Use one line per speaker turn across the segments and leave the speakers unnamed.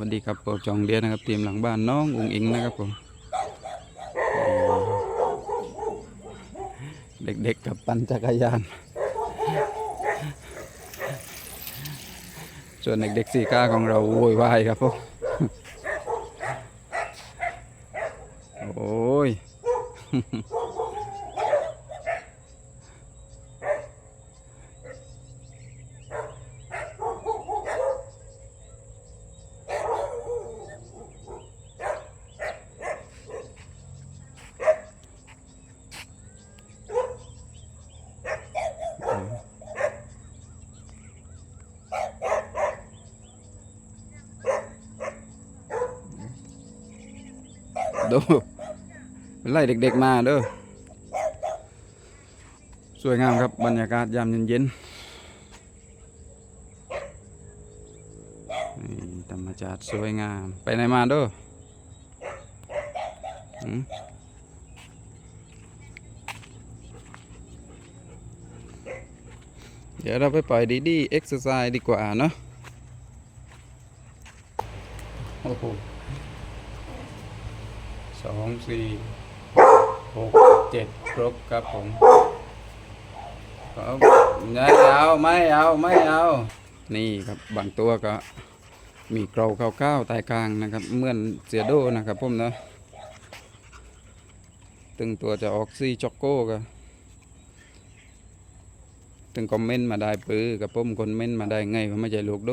สวัสดีครับผมจองเดียนะครับทีมหลังบ้านน้องอุงอิงนะครับผมเด็กๆกับปั่นจักรยาน ส่วนเด็กๆสี่ก้าของเราโวยวายครับผมโอ้ย ดูไล่เด็กๆมาเด้อสวยงามครับ บรรยากาศยามเย็นๆนี่ธรรมชาติสวยงาม ไปไหนมาเด้อเดี๋ยวเราไปปล่อยดีดีเอ็กซ์ไซส์ดีกว่าเนาะโอ้โห องสี่หกเจ็ดครบครับผมครับไม่เอาไม่เอาไม่เอา นี่ครับบางตัวก็มีเกราข้าๆใต้กลางนะครับเหมือนเสียโดนะครับผมเนาะตึงตัวจะออกซี่จ็อกโก้ก็ตึงคอมเมนต์มาได้ปื้อกับผมคนเมนต์มาได้ไงว่าไม่ใช่ลูกโด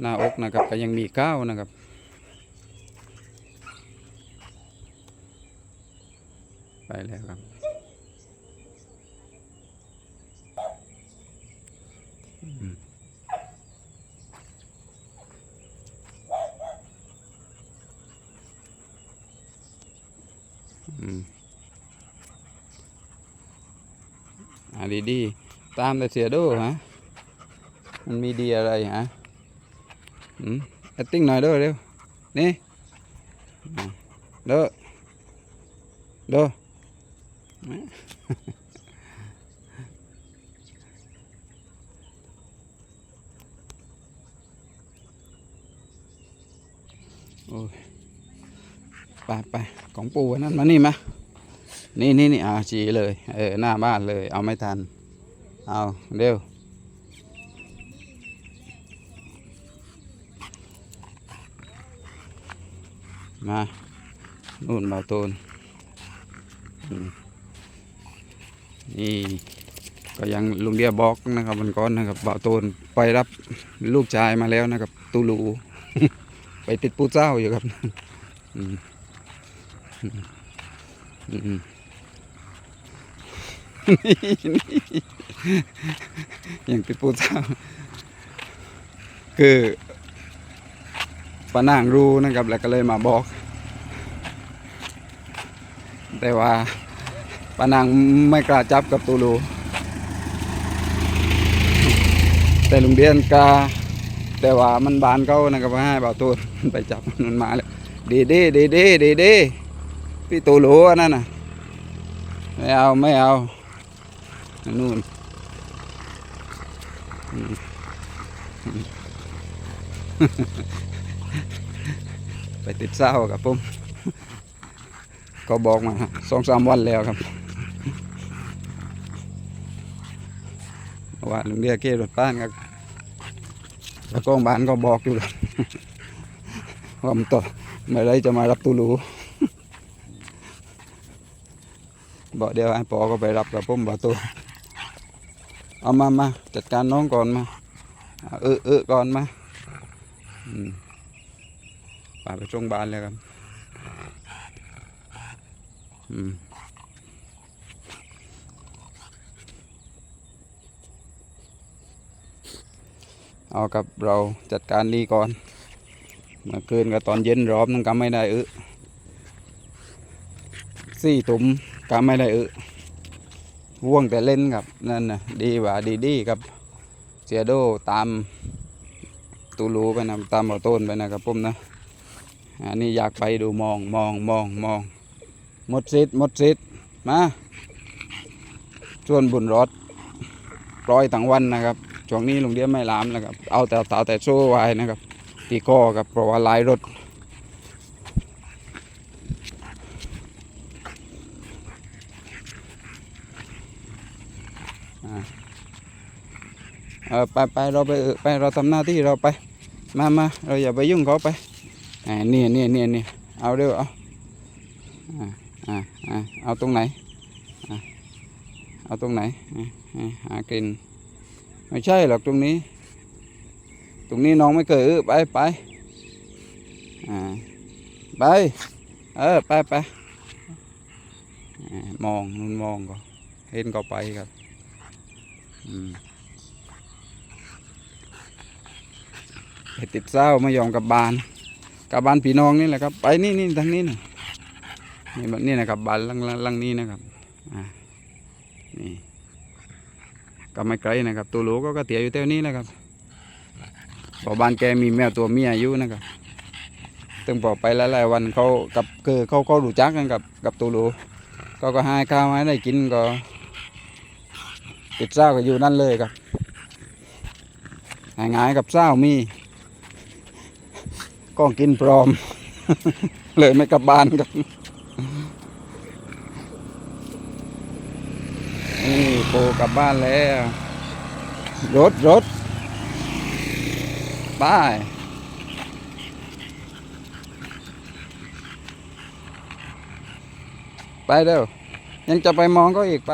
หน้าอกนะครับก็ยังมีเก้านะครับ ไป แล้วครับ อืมอืมอ่าดีดีๆตามแต่เสียดูฮะ มันมีดีอะไรฮะ อืม acting หน่อยด้อเร็ว นี่เด้อเด้อ โอ้ยไปไปของปู่นนั้นมานี่มานี่นี่นี่อาจีเลย เออ หน้าบ้านเลย เอาไม่ทัน เอาเร็วมา นู่นเบาตูนอืม นี่ก็ยังลุงเดียบอกนะครับวันก่อนนะครับเบาตนไปรับลูกชายมาแล้วนะครับ ตูลู ไปติดปูเจ้าอยู่ครับอืมอืมอืมยังติดปูเจ้า คือปานางรู้นะครับ แล้วก็เลยมาบอก แต่ว่า ปานางไม่กล้าจับกับตูลู แต่ลุงเดียนกาแต่ว่ามันบานเขานะครับว่าให้เบาตูนไปจับมันมาแล้วดีดีดีดีดีดีพี่ตูรูอันนั่นน่ะไม่เอาไม่เอานู่นไปติดเศร้ากับผมก็บอกมาสองสามวันแล้วครับ ว่าลุงเดียกเกรถบ้านครับแล้วก็บ้านก็บอกอยู่ครับว่ามันต่อเมื่อไรจะมารับตูรูบอกเดี๋ยวไอ้ปอก็ไปรับกับผมบอกตัวเอามามาจัดการน้องก่อนมาเออเออก่อนมาอืมป่าไปตรงบ้านเลยครับ อืม เอากับเราจัดการนี้ก่อนเมื่อคืนกับตอนเย็นรอบนึงก็ไม่ได้เออสี่ตุ่มก็ไม่ได้เออว่วงแต่เล่นครับนั่นนะดีว่าดีดีครับเสียโดตามตูรูไปนะตามเอาต้นไปนะครับผมนะอันนี้อยากไปดูมองมองมองมองหมดสิทธิ์หมดสิทธิ์มาชวนบุญรถปล่อยทั้งวันนะครับ ช่วงนี้ลุงเดียไม่ลามนะครับ เอาแต่เต่าแต่โซ่ไว้นะครับ ตีก้อกับเพราะว่าลายรถอ่าเออไปไปเราไปไปเราทำหน้าที่เราไป มามาเราอย่าไปยุ่งเขาไปเนี่ยเนี่ยเนี่ยเนี่ยเอาเร็วเอาอ่าอ่าเอาตรงไหน เอาตรงไหนหากลิ่น ไม่ใช่หรอกตรงนี้ ตรงนี้น้องไม่เคยเออไปไปอ่าไปเออไปไปมองนู่นมองก็เห็นก็ไปครับอืมติดเศร้าไม่ยอมกับบานกับบานพี่น้องนี่แหละครับ ไปนี่นี่ทางนี้นี่นี่แบบนี่นะครับบานลังลังลังนี้นะครับอ่านี่ ก็ไม่ไกลนะครับ ตัวหลูก็กระเตียอยู่แถวนี้แหละครับพอบ้านแกมีแมวตัวเมียอยู่นะครับตึงพอไปหลายๆวันเขากับคือเขาเขาดูจักกันกับกับตูรูก็ก็ให้ข้าวให้ได้กินก็ ติดเศร้าก็อยู่นั่นเลยครับหายงายกับเศร้ามีก็กินพร้อม เลยไม่กลับบ้านครับนี่โปกลับบ้านแล้วรถรถไปไปเด้อยังจะไปมองก็อีกไป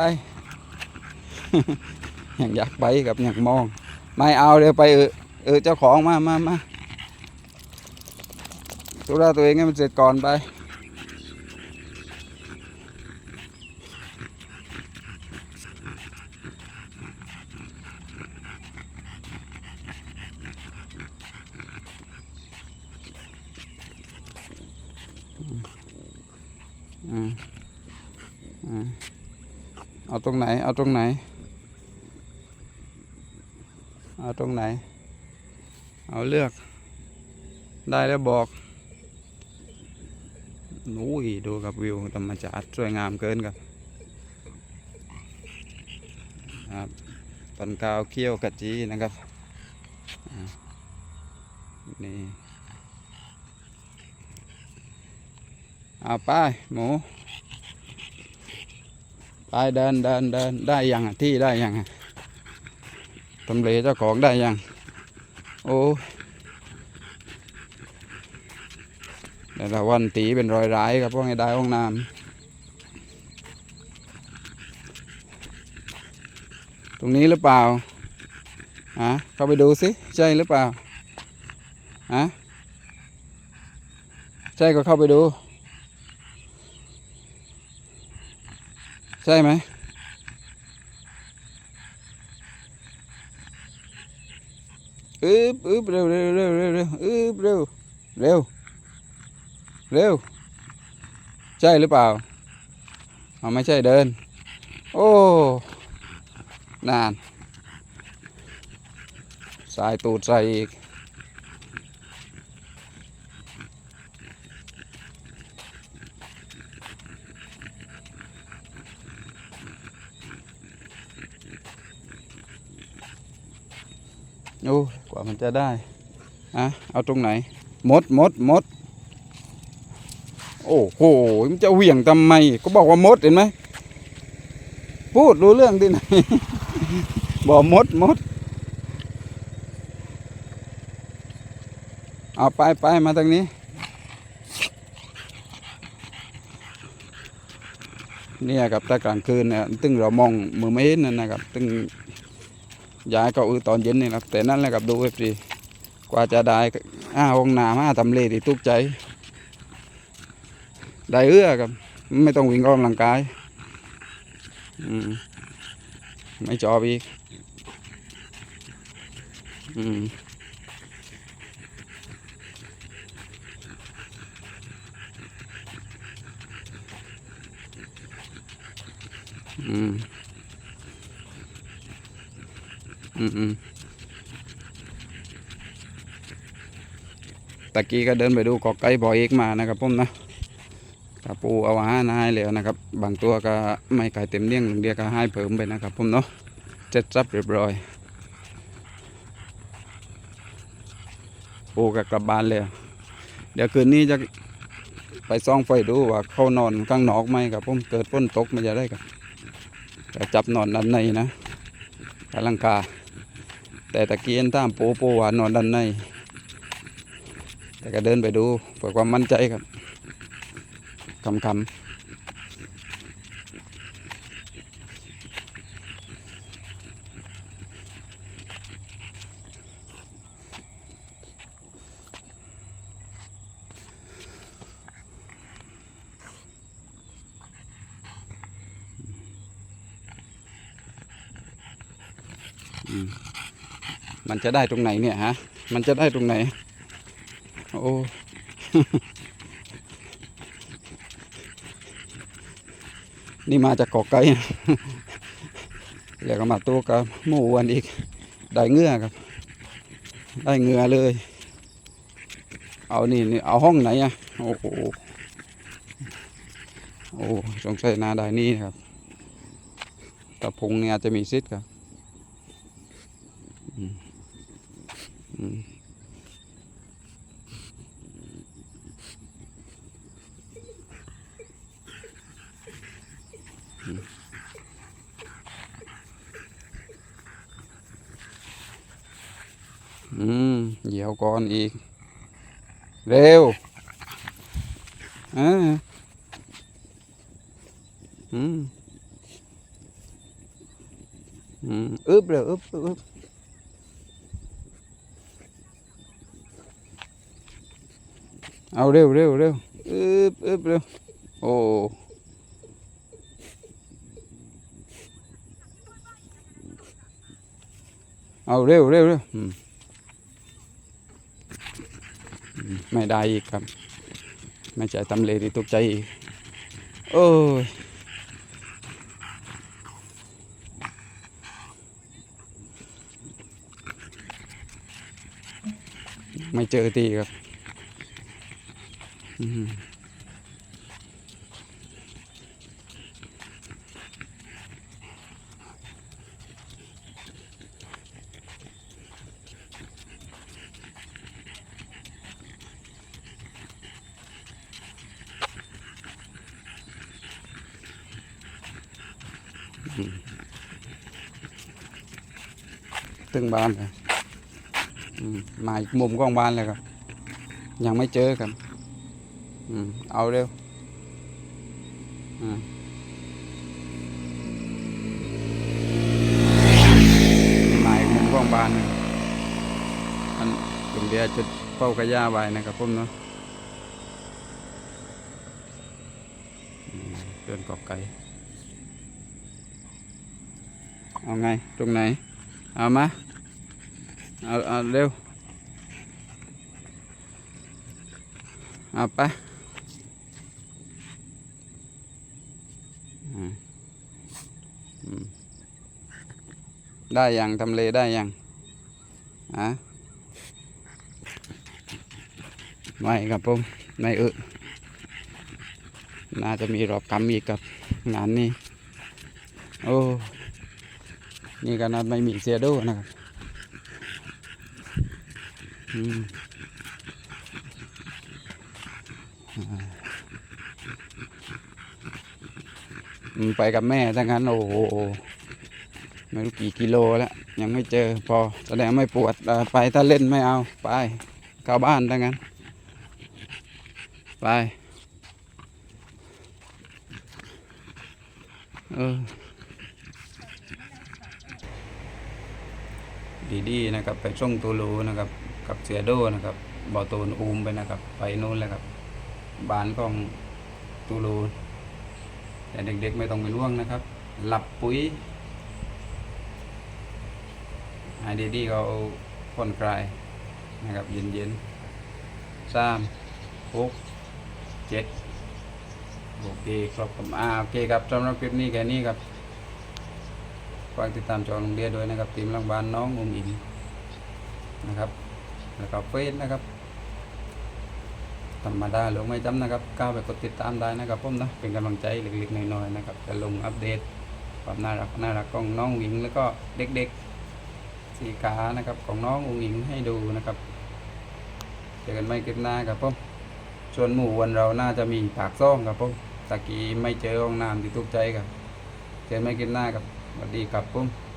ยังอยากไปกับอยากมอง ไม่เอาเดี๋ยวไปเออเออเจ้าของมามามาตัวเราตัวเองให้มันเสร็จก่อนไป เอาตรงไหน เอาตรงไหน เอาตรงไหน เอาเลือก ได้แล้วบอกนู้ยดูกับวิวธรรมชาติสวยงามเกินครับครับต้นกาวเขี้ยวกะจีนะครับนี่เอาไปหมู ไปเดินเดินเดินได้ยังที่ได้ยังอะตำเลเจ้าของได้ยัง โอ้แต่ละวันตีเป็นรอยร้ายครับพราะให้ได้ห้องน้ำตรงนี้หรือเปล่าฮะเข้าไปดูสิใช่หรือเปล่าฮะใช่ก็เข้าไปดู ใช่ไหมอึบอึบเร็วเร็วเร็วเร็วเร็วอึบเร็วเร็วเร็ว ใช่หรือเปล่าเอาไม่ใช่เดิน โอ้ นาน สายตูดใส่อีก โอ้กว่ามันจะได้อะเอาตรงไหนมดมดมด โอ้โหมันจะเหวี่ยงทำไม ก็บอกว่ามดเห็นไหมพูดรู้เรื่องดิไหนบอกมดมดเอาไปไปมาทางนี้ เนี่ยครับถ้ากลางคืนเนี่ยตึงเรามองมือไม่เห็นนั่นนะครับ ตึง ย้ายเก็อือตอนเย็นนี่ครับ แต่นั่นแหละครับดูเอฟซีกว่าจะได้อ้าห้องน้ำอ้าทำเลที่ทุกข์ใจได้เอื้อครับ ไม่ต้องวิ่งออกกำลังกายอืมไม่จอบอีกอืมอืม อืมอืมตะกี้ก็เดินไปดูกอไก่บ่อเอกมานะครับผมนะกระปูเอาอาหารให้แล้วนะครับ บางตัวก็ไม่ไก่เต็มเลี้ยงลุงเดียวก็ให้เพิ่มไปนะครับผมเนาะเจ็ดซับเรียบร้อยปูกับกลับบ้านเลยเดี๋ยวคืนนี้จะไปซ่องไฟดูว่าเขานอนข้างนอกไหมครับผมเกิดฝนตกมันจะได้ครับจับนอนด้านในนะกาลังกา แต่ตะกี้นตามปูปูว่านนอนด้านใน แต่ก็เดินไปดูเพื่อความมั่นใจครับคำคำมั มันจะได้ตรงไหนเนี่ยฮะ มันจะได้ตรงไหน โอ้ นี่มาจากเกาะไก่แล้วก็มาตัวกับหมูวันอีก ได้เงือครับ ได้เงือเลย เอานี่นี่เอาห้องไหนอะโอ้โห โอ้สงสัยนาได้นี่ครับตะพงเนี่ยจะมีซิดครับอืม อืมอืมเหยียวก่อนอีก เร็วอ่าอืมอืมอึบเร็วอึบอึบอึบ เอาเร็วเร็วเร็วอึบอึบเร็วโอ้เอาเร็วเร็วเร็วไม่ได้อีกครับ ไม่ใช่ทำเลที่ตกใจอีก โอ้ยไม่เจอตีครับ อืมตึงบ้านเลยอืมมาอีกมุมกล้องบ้านเลยครับ ยังไม่เจอครับ อืม เอาเร็วอ่ามาอีกมุมกล้องบ้าน อันลุงเดียจุดเป้ากระยาไว้นะครับผมเนาะเดินกอบไก่เอาไง ตรงไหน เอามา เอาเอาเร็วเอาไปอืมอืม ได้ยังทำเลได้ยังอะไม่ครับผมไม่เออน่าจะมีรอบกำอีกกับงานนี้ โอ้ นี่ก็นัดไม่มีเสียดูนะครับอืมอ่าอืมไปกับแม่ทั้งนั้นโอ้โห ไม่รู้กี่กิโลแล้วยังไม่เจอพอแสดงไม่ปวดไปถ้าเล่นไม่เอาไปเข้าบ้านทั้งนั้น ไปเออดีดีๆนะครับ ไปช่องตูลูนะครับ กับเสียโดนะครับบอตูนอูมไปนะครับ ไปนู่นเลยครับบ้านของตูลูแต่เด็กๆไม่ต้องไปล่วงนะครับ หลับปุ๋ย ให้ดีดีๆเขาผ่อนคลายนะครับเย็นๆสามหกเจ็ดโอเคครับผมอ่าโอเคครับสำหรับคลิปนี้แค่นี้ครับฝากติดตามจอโรงเรียนด้วยนะครับทีมรังบานน้องอุ้งอิงนะครับแล้วก็เฟซนะครับธรรมดาหรือไม่จำนะครับก้าวไปกดติดตามได้นะครับผมนะเป็นกำลังใจเล็กๆน้อยๆนะครับจะลงอัปเดตความน่ารักน่ารักของน้องหญิงแล้วก็เด็กๆ สีขานะครับของน้ององอิงให้ดูนะครับเจอกันไม่คลิปหน้าครับผมส่วนหมู่วันเราน่าจะมีปากซ่องครับผมตะกี้ไม่เจอห้องน้ำที่ทุกใจครับเจอกันไม่คลิปหน้าครับสวัสดีครับผม